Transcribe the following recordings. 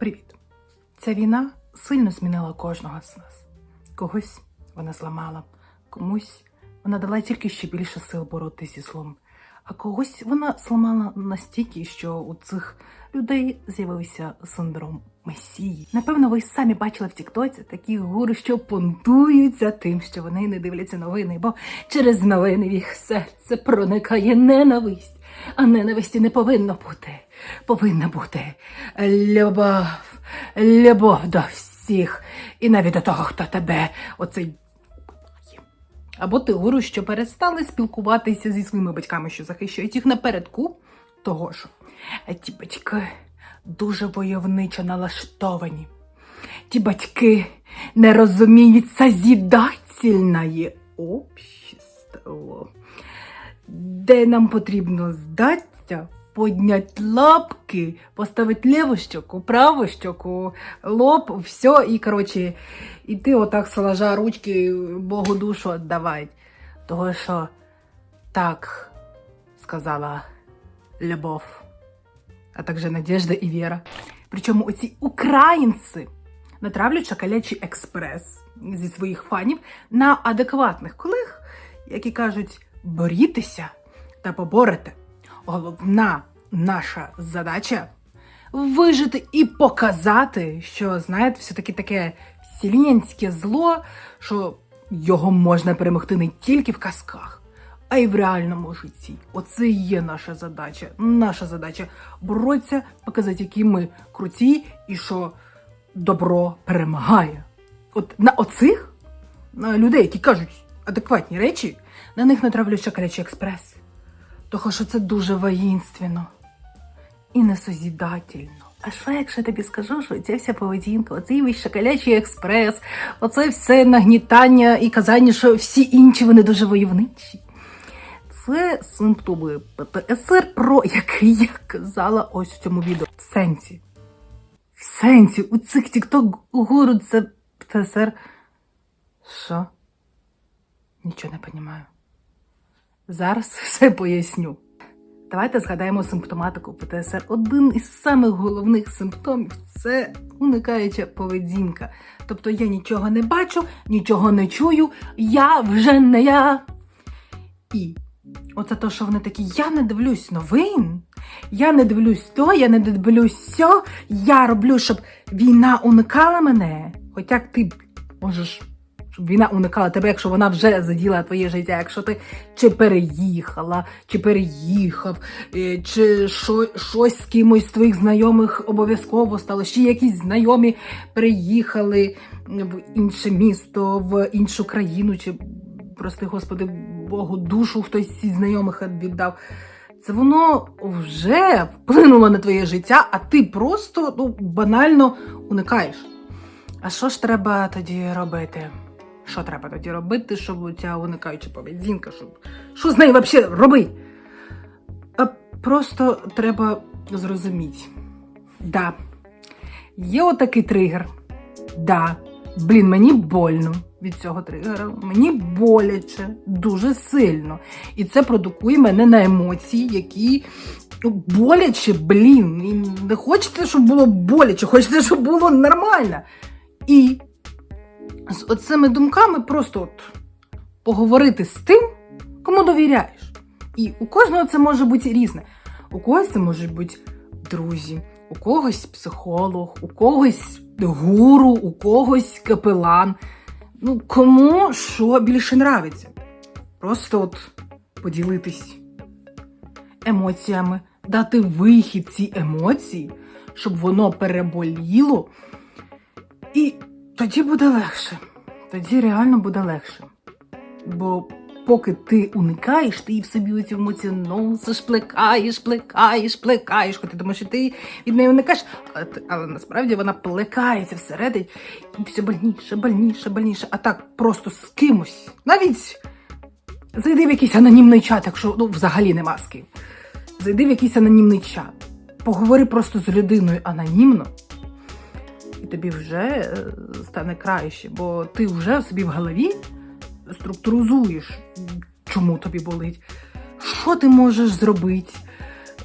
Привіт! Ця війна сильно змінила кожного з нас. Когось вона зламала, комусь вона дала тільки ще більше сил боротися зі злом, а когось вона зламала настільки, що у цих людей з'явився синдром Месії. Напевно, ви самі бачили в Тіктоці такі гури, що понтуються тим, що вони не дивляться новини, бо через новини в їх серце проникає ненависть. А ненависті не повинно бути. Повинна бути любов, любов до всіх, і навіть до того, хто тебе оцей. Або ти гуру, що перестали спілкуватися зі своїми батьками, що захищають їх напередку того ж. Ті батьки дуже войовничо налаштовані. Ті батьки не розуміють созідательне общество, де нам потрібно здатися, подняти лапки, поставити ліву щоку, праву щоку, лоб, все, і, коротше, і ти отак сложа ручки Богу душу віддавай. Того, що так сказала любов, а також Надежда і Віра. Причому оці українці натравлять шоколячий експрес зі своїх фанів на адекватних колег, які кажуть: борітеся та поборете. Головна наша задача вижити і показати, що, знаєте, все-таки таке вселенське зло, що його можна перемогти не тільки в казках, а й в реальному житті. Оце і є наша задача. Наша задача боротися, показати, які ми круті, і що добро перемагає. От на оцих на людей, які кажуть адекватні речі, на них натравлять шоколячий експрес. Того, що це дуже воїнственно і несозідательно. А що, якщо тобі скажу, що ця вся поведінка, оцей весь шоколячий експрес, оце все нагнітання і казання, що всі інші вони дуже войовничі. Це симптоми ПТСР, про який я казала ось в цьому відео. В сенсі. В сенсі, у цих тікток гуру це ПТСР. Що? Нічого не розумію. Зараз все поясню. Давайте згадаємо симптоматику ПТСР. Один із самих головних симптомів це уникаюча поведінка. Тобто я нічого не бачу, нічого не чую, я вже не я. І оце то, що вони такі: я не дивлюсь новин, я не дивлюсь то, я не дивлюсь сьо, я роблю, щоб війна уникала мене. Хоча ти можеш війна уникала тебе, якщо вона вже заділа твоє життя, якщо ти чи переїхала, чи переїхав, е, чи що, щось з кимось з твоїх знайомих обов'язково стало, ще якісь знайомі переїхали в інше місто, в іншу країну, чи, прости господи, Богу, душу хтось зі знайомих віддав. Це воно вже вплинуло на твоє життя, а ти просто ну, банально уникаєш. А що ж треба тоді робити? Що треба тоді робити, щоб ця уникаюча поведінка, щоб що з нею взагалі робити? А просто треба зрозуміти. Да, є отакий тригер. Да, блін, мені больно від цього тригера. Мені боляче дуже сильно. І це продукує мене на емоції, які ну, боляче, блін. І не хочеться, щоб було боляче, хочеться, щоб було нормально. І з оцими думками просто от поговорити з тим, кому довіряєш. І у кожного це може бути різне. У когось це можуть бути друзі, у когось психолог, у когось гуру, у когось капелан. Ну, кому що більше нравиться. Просто от поділитись емоціями, дати вихід цій емоції, щоб воно переболіло. І тоді буде легше. Тоді реально буде легше. Бо поки ти уникаєш, ти в собі цю емоцію носиш, плекаєш, плекаєш, плекаєш, хоч ти думаєш, що ти від неї уникаєш, але, але насправді вона плекається всередині, і все больніше, больніше, больніше. А так просто з кимось. Навіть зайди в якийсь анонімний чат, якщо ну, взагалі нема з ким. Зайди в якийсь анонімний чат. Поговори просто з людиною анонімно і тобі вже е, стане краще, бо ти вже собі в голові структуризуєш, чому тобі болить, що ти можеш зробити,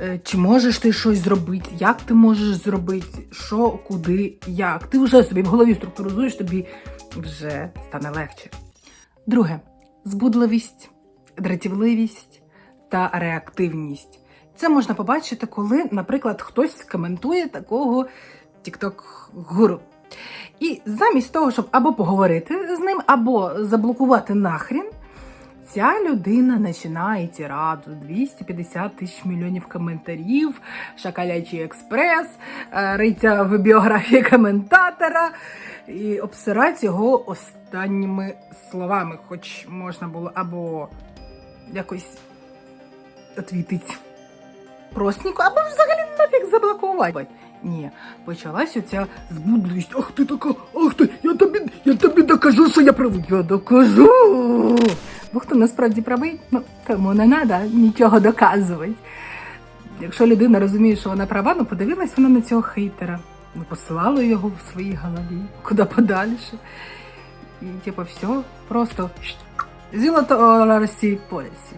е, чи можеш ти щось зробити, як ти можеш зробити, що, куди, як. Ти вже собі в голові структуризуєш, тобі вже стане легше. Друге збудливість, дратівливість та реактивність. Це можна побачити, коли, наприклад, хтось коментує такого тікток-гуру. І замість того, щоб або поговорити з ним, або заблокувати нахрін, ця людина починає тираду 250 тисяч мільйонів коментарів, шакалячий експрес, е, в біографії коментатора і обсирать його останніми словами, хоч можна було або якось отвітить простенько, або взагалі нафіг заблокувати. Ні, почалась оця збудливість. Ах ти така, ах ти, я тобі, я тобі докажу, що я правий. Я докажу. Бо хто насправді правий, ну тому не треба нічого доказувати. Якщо людина розуміє, що вона права, ну подивилась вона на цього хейтера. Ну, посилала його в своїй голові, куди подальше. І типу, все, просто золото Росії полісі.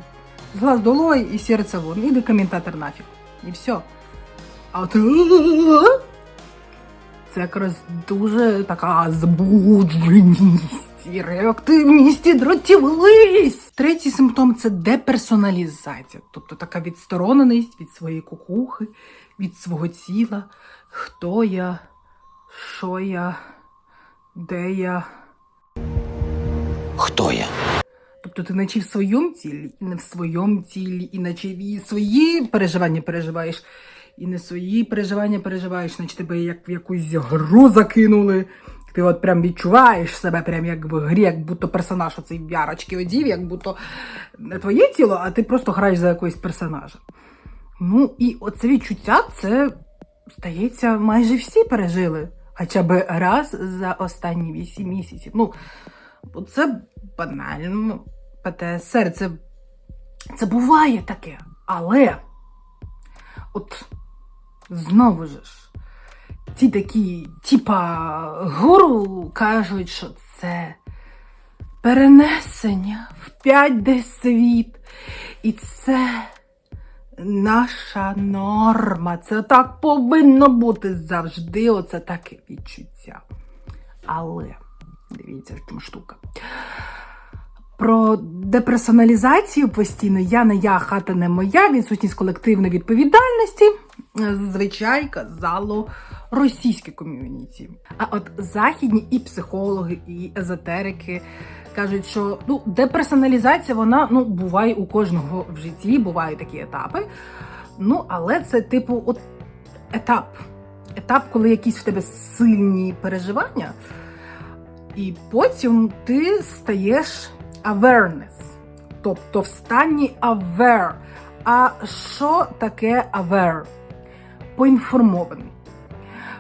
З глаз долой і серце вон. Іди коментатор нафіг. І все. А це якраз дуже така збудженість і реактивність і дратівливість. Третій симптом це деперсоналізація, тобто така відстороненість від своєї кукухи, від свого тіла, хто я, що я, де я. Хто я? Тобто ти наче в своєму тілі, і не в своєму тілі, і наче свої переживання переживаєш, і не свої переживання переживаєш, наче тебе як в якусь гру закинули. Ти от прям відчуваєш себе, прям як в грі, як будто персонаж оцей в одів, як будто не твоє тіло, а ти просто граєш за якогось персонажа. Ну і оце відчуття, це, здається, майже всі пережили. Хоча б раз за останні вісім місяців. Ну, це банально. ПТСР, це, це буває таке. Але от знову ж, ті такі, типа, гуру кажуть, що це перенесення в 5D світ. І це наша норма. Це так повинно бути завжди. Оце таке відчуття. Але дивіться, в чому штука. Про деперсоналізацію постійно я не я, хата не моя, відсутність колективної відповідальності. Звичай казало російське ком'юніті. А от західні і психологи, і езотерики кажуть, що ну, деперсоналізація вона ну, буває у кожного в житті, бувають такі етапи. Ну, але це, типу, от етап. Етап, коли якісь в тебе сильні переживання, і потім ти стаєш awareness, тобто в стані aware. А що таке aware? Поінформований.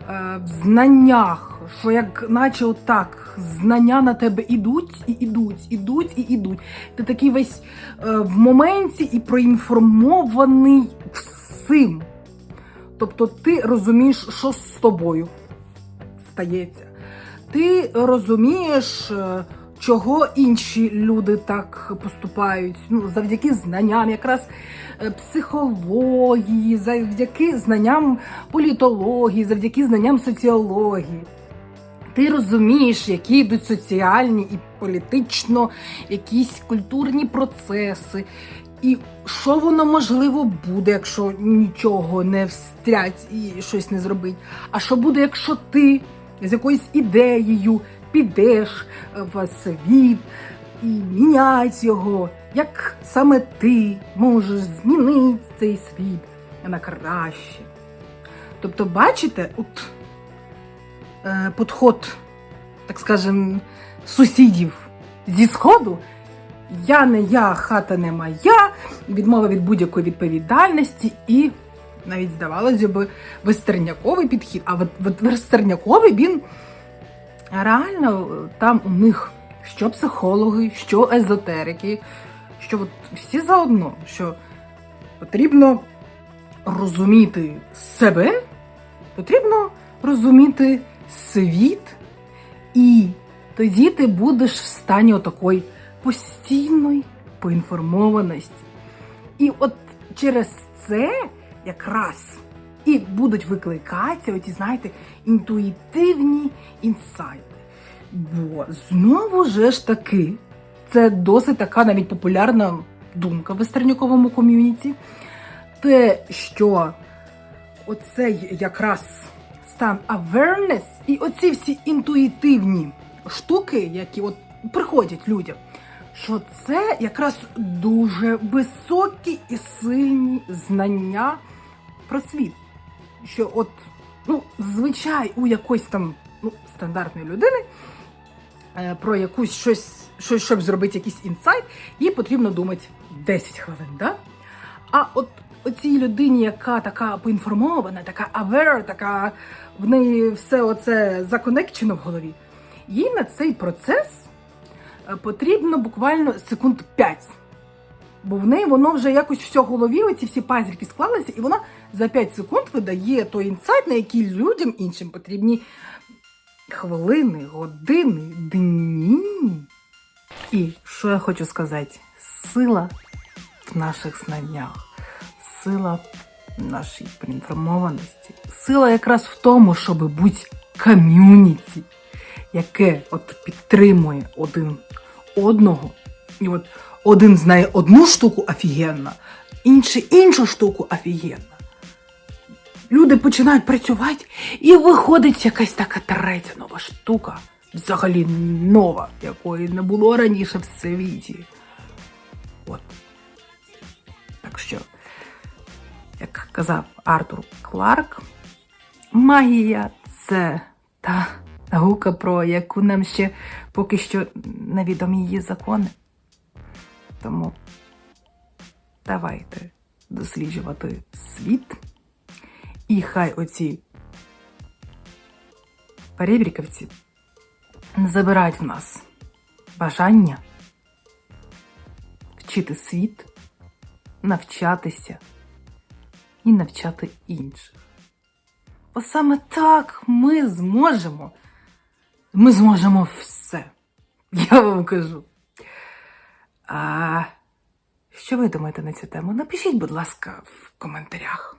Е, в знаннях, що як наче отак, знання на тебе ідуть, і ідуть, ідуть і ідуть. Ти такий весь е, в моменті і проінформований всім. Тобто ти розумієш, що з тобою стається. Ти розумієш, е, чого інші люди так поступають. Ну, завдяки знанням, якраз е, психології, завдяки знанням політології, завдяки знанням соціології. Ти розумієш, які йдуть соціальні і політично якісь культурні процеси. І що воно можливо буде, якщо нічого не встрять і щось не зробить? А що буде, якщо ти з якоюсь ідеєю підеш в світ і міняти його, як саме ти можеш змінити цей світ на краще? Тобто, бачите, от е, підход, так скажем, сусідів зі сходу. Я не я, хата не моя, відмова від будь-якої відповідальності і навіть здавалося б вестерняковий підхід. А от, от вестерняковий він реально там у них що психологи, що езотерики, що от всі заодно, що потрібно розуміти себе, потрібно розуміти світ, і тоді ти будеш в стані отакої постійної поінформованості. І от через це якраз і будуть викликатися оці, знаєте, інтуїтивні інсайти. Бо знову ж таки, це досить така навіть популярна думка в вестернюковому ком'юніті. Те, що оцей якраз стан awareness і оці всі інтуїтивні штуки, які от приходять людям, що це якраз дуже високі і сильні знання про світ. Що от, ну, звичай у якоїсь там ну, стандартної людини е, про якусь щось, щось, щоб зробити якийсь інсайт, їй потрібно думати 10 хвилин, да? А от оцій людині, яка така поінформована, така aware, така в неї все оце законекчено в голові, їй на цей процес е, потрібно буквально секунд 5. Бо в неї воно вже якось все в голові, оці всі пазірки склалися, і вона за 5 секунд видає той інсайт, на який людям іншим потрібні хвилини, години, дні. І що я хочу сказати? Сила в наших знаннях, сила в нашій проінформованості, сила якраз в тому, щоб бути ком'юніті, яке от підтримує один одного. І от один знає одну штуку офігенно, інший іншу штуку офігенно. Люди починають працювати, і виходить якась така третя нова штука, взагалі нова, якої не було раніше в світі. От. Так що, як казав Артур Кларк, магія це та наука, про яку нам ще поки що невідомі її закони. Тому давайте досліджувати світ. І хай оці перебрікавці не забирають в нас бажання вчити світ, навчатися і навчати інших. Бо саме так ми зможемо. Ми зможемо все. Я вам кажу. А що ви думаєте на цю тему? Напишіть, будь ласка, в коментарях.